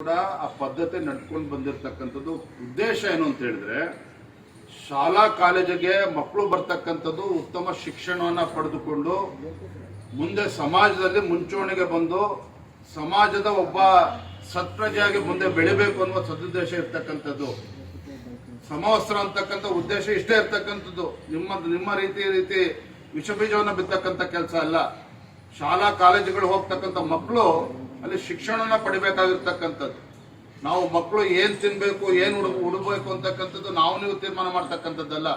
ಕೂಡ ಆ ಪದ್ಧತಿ ನಡ್ಕೊಂಡು ಬಂದಿರತಕ್ಕಂಥದ್ದು ಉದ್ದೇಶ ಏನು ಅಂತ ಹೇಳಿದ್ರೆ, ಶಾಲಾ ಕಾಲೇಜಿಗೆ ಮಕ್ಕಳು ಬರ್ತಕ್ಕಂಥದ್ದು ಉತ್ತಮ ಶಿಕ್ಷಣವನ್ನ ಪಡೆದುಕೊಂಡು ಮುಂದೆ ಸಮಾಜದಲ್ಲಿ ಮುಂಚೂಣಿಗೆ ಬಂದು ಸಮಾಜದ ಒಬ್ಬ ಸತ್ಪ್ರಜೆಯಾಗಿ ಮುಂದೆ ಬೆಳಿಬೇಕು ಅನ್ನುವ ಸದುದ್ದೇಶ ಇರ್ತಕ್ಕಂಥದ್ದು. ಸಮವಸ್ತ್ರ ಅಂತಕ್ಕಂಥ ಉದ್ದೇಶ ಇಷ್ಟೇ ಇರ್ತಕ್ಕಂಥದ್ದು. ನಿಮ್ಮ ನಿಮ್ಮ ರೀತಿ ರೀತಿ ವಿಷಬೀಜವನ್ನು ಬಿತ್ತಕ್ಕಂಥ ಕೆಲಸ ಅಲ್ಲ. ಶಾಲಾ ಕಾಲೇಜುಗಳು ಹೋಗ್ತಕ್ಕಂಥ ಮಕ್ಕಳು ಅಲ್ಲಿ ಶಿಕ್ಷಣನ ಪಡಿಬೇಕಾಗಿರ್ತಕ್ಕಂಥದ್ದು. ನಾವು ಮಕ್ಕಳು ಏನ್ ತಿನ್ಬೇಕು, ಏನ್ ಉಡ ಉಡಬೇಕು ಅಂತಕ್ಕಂಥದ್ದು ನಾವು ನೀವು ತೀರ್ಮಾನ ಮಾಡ್ತಕ್ಕಂಥದ್ದಲ್ಲ.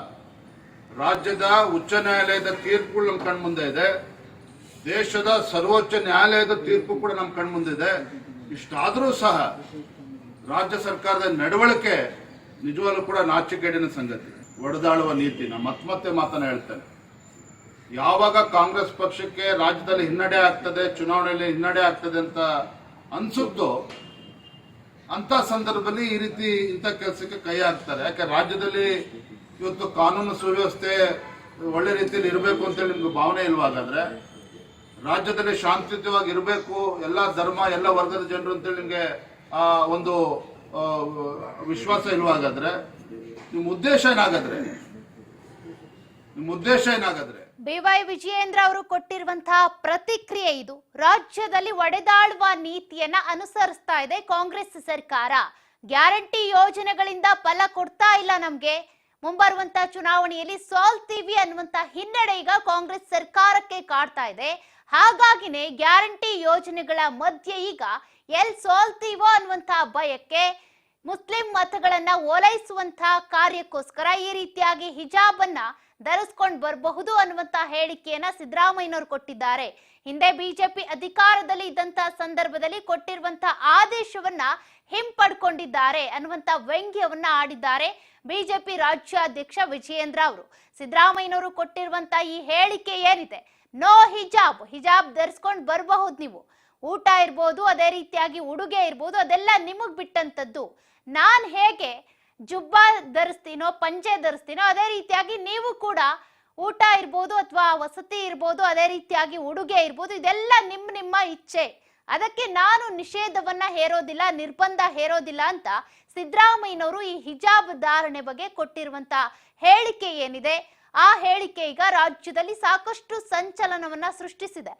ರಾಜ್ಯದ ಉಚ್ಚ ನ್ಯಾಯಾಲಯದ ತೀರ್ಪುಗಳು ನಮ್ಮ ಕಣ್ಮುಂದೆ ಇದೆ. ದೇಶದ ಸರ್ವೋಚ್ಚ ನ್ಯಾಯಾಲಯದ ತೀರ್ಪು ಕೂಡ ನಮ್ಮ ಕಣ್ಮುಂದಿದೆ ಇಷ್ಟಾದರೂ ಸಹ ರಾಜ್ಯ ಸರ್ಕಾರದ ನಡವಳಿಕೆ ನಿಜವಾಗ್ಲೂ ಕೂಡ ನಾಚಿಕೆಡಿನ ಸಂಗತಿ. ಒಡೆದಾಳುವ ನೀತಿ ನಾ ಮತ್ತೆ ಮತ್ತೆ ಮಾತನ್ನ ಹೇಳ್ತೇನೆ. ಯಾವಾಗ ಕಾಂಗ್ರೆಸ್ ಪಕ್ಷಕ್ಕೆ ರಾಜ್ಯದಲ್ಲಿ ಹಿನ್ನಡೆ ಆಗ್ತದೆ, ಚುನಾವಣೆಯಲ್ಲಿ ಹಿನ್ನಡೆ ಆಗ್ತದೆ ಅಂತ ಅನ್ಸುತ್ತೋ ಅಂತ ಸಂದರ್ಭದಲ್ಲಿ ಈ ರೀತಿ ಇಂಥ ಕೆಲಸಕ್ಕೆ ಕೈ ಹಾಕ್ತಾರೆ. ಯಾಕೆ ರಾಜ್ಯದಲ್ಲಿ ಇವತ್ತು ಕಾನೂನು ಸುವ್ಯವಸ್ಥೆ ಒಳ್ಳೆ ರೀತಿಯಲ್ಲಿ ಇರಬೇಕು ಅಂತೇಳಿ ನಿಮ್ಗೆ ಭಾವನೆ ಇಲ್ವಾ ಹಾಗಾದ್ರೆ? ರಾಜ್ಯದಲ್ಲಿ ಶಾಂತಿಯುತವಾಗಿ ಇರಬೇಕು, ಎಲ್ಲ ಧರ್ಮ, ಎಲ್ಲ ವರ್ಗದ ಜನರು ಅಂತೇಳಿ ನಿಮಗೆ ಆ ಒಂದು ವಿಶ್ವಾಸ ಇಲ್ವಾ ಹಾಗಾದ್ರೆ? ನಿಮ್ಮ ಉದ್ದೇಶ ಏನಾಗಾದ್ರೆ? ನಿಮ್ಮ ಉದ್ದೇಶ ಏನಾಗಾದ್ರೆ? ಬಿವೈ ವಿಜಯೇಂದ್ರ ಅವರು ಕೊಟ್ಟಿರುವಂತಹ ಪ್ರತಿಕ್ರಿಯೆ ಇದು. ರಾಜ್ಯದಲ್ಲಿ ಒಡೆದಾಳುವ ನೀತಿಯನ್ನ ಅನುಸರಿಸ್ತಾ ಇದೆ ಕಾಂಗ್ರೆಸ್ ಸರ್ಕಾರ. ಗ್ಯಾರಂಟಿ ಯೋಜನೆಗಳಿಂದ ಫಲ ಕೊಡ್ತಾ ಇಲ್ಲ ನಮ್ಗೆ. ಮುಂಬರುವಂತ ಚುನಾವಣೆಯಲ್ಲಿ ಸೋಲ್ತೀವಿ ಅನ್ನುವಂತ ಹಿನ್ನಡೆ ಈಗ ಕಾಂಗ್ರೆಸ್ ಸರ್ಕಾರಕ್ಕೆ ಕಾಡ್ತಾ ಇದೆ. ಹಾಗಾಗಿನೇ ಗ್ಯಾರಂಟಿ ಯೋಜನೆಗಳ ಮಧ್ಯೆ ಈಗ ಎಲ್ ಸೋಲ್ತೀವೋ ಅನ್ನುವಂತ ಭಯಕ್ಕೆ ಮುಸ್ಲಿಂ ಮತಗಳನ್ನ ಓಲೈಸುವಂತಹ ಕಾರ್ಯಕ್ಕೋಸ್ಕರ ಈ ರೀತಿಯಾಗಿ ಹಿಜಾಬ್ ಅನ್ನ ಧರಿಸ್ಕೊಂಡು ಬರಬಹುದು ಅನ್ನುವಂತ ಹೇಳಿಕೆಯನ್ನ ಸಿದ್ದರಾಮಯ್ಯನವರು ಕೊಟ್ಟಿದ್ದಾರೆ. ಹಿಂದೆ ಬಿಜೆಪಿ ಅಧಿಕಾರದಲ್ಲಿ ಇದ್ದಂತಹ ಸಂದರ್ಭದಲ್ಲಿ ಕೊಟ್ಟಿರುವಂತಹ ಆದೇಶವನ್ನ ಹಿಂಪಡ್ಕೊಂಡಿದ್ದಾರೆ ಅನ್ನುವಂತ ವ್ಯಂಗ್ಯವನ್ನ ಆಡಿದ್ದಾರೆ ಬಿಜೆಪಿ ರಾಜ್ಯಾಧ್ಯಕ್ಷ ವಿಜಯೇಂದ್ರ ಅವರು. ಸಿದ್ದರಾಮಯ್ಯನವರು ಕೊಟ್ಟಿರುವಂತ ಈ ಹೇಳಿಕೆ ಏನಿದೆ? ನೋ ಹಿಜಾಬ್ ಹಿಜಾಬ್ ಧರಿಸ್ಕೊಂಡು ಬರಬಹುದು ನೀವು. ಊಟ ಇರ್ಬೋದು, ಅದೇ ರೀತಿಯಾಗಿ ಉಡುಗೆ ಇರ್ಬೋದು, ಅದೆಲ್ಲ ನಿಮಗ್ ಬಿಟ್ಟಂತದ್ದು. ನಾನ್ ಹೇಗೆ ಜುಬ್ಬಾ ಧರಿಸ್ತೀನೋ, ಪಂಚೆ ಧರಿಸ್ತೀನೋ, ಅದೇ ರೀತಿಯಾಗಿ ನೀವು ಕೂಡ ಊಟ ಇರ್ಬೋದು ಅಥವಾ ವಸತಿ ಇರ್ಬೋದು, ಅದೇ ರೀತಿಯಾಗಿ ಉಡುಗೆ ಇರ್ಬೋದು, ಇದೆಲ್ಲ ನಿಮ್ ನಿಮ್ಮ ಇಚ್ಛೆ. ಅದಕ್ಕೆ ನಾನು ನಿಷೇಧವನ್ನ ಹೇರೋದಿಲ್ಲ, ನಿರ್ಬಂಧ ಹೇರೋದಿಲ್ಲ ಅಂತ ಸಿದ್ದರಾಮಯ್ಯನವರು ಈ ಹಿಜಾಬ್ ಧಾರಣೆ ಬಗ್ಗೆ ಕೊಟ್ಟಿರುವಂತ ಹೇಳಿಕೆ ಏನಿದೆ, ಆ ಹೇಳಿಕೆ ಈಗ ರಾಜ್ಯದಲ್ಲಿ ಸಾಕಷ್ಟು ಸಂಚಲನವನ್ನ ಸೃಷ್ಟಿಸಿದೆ.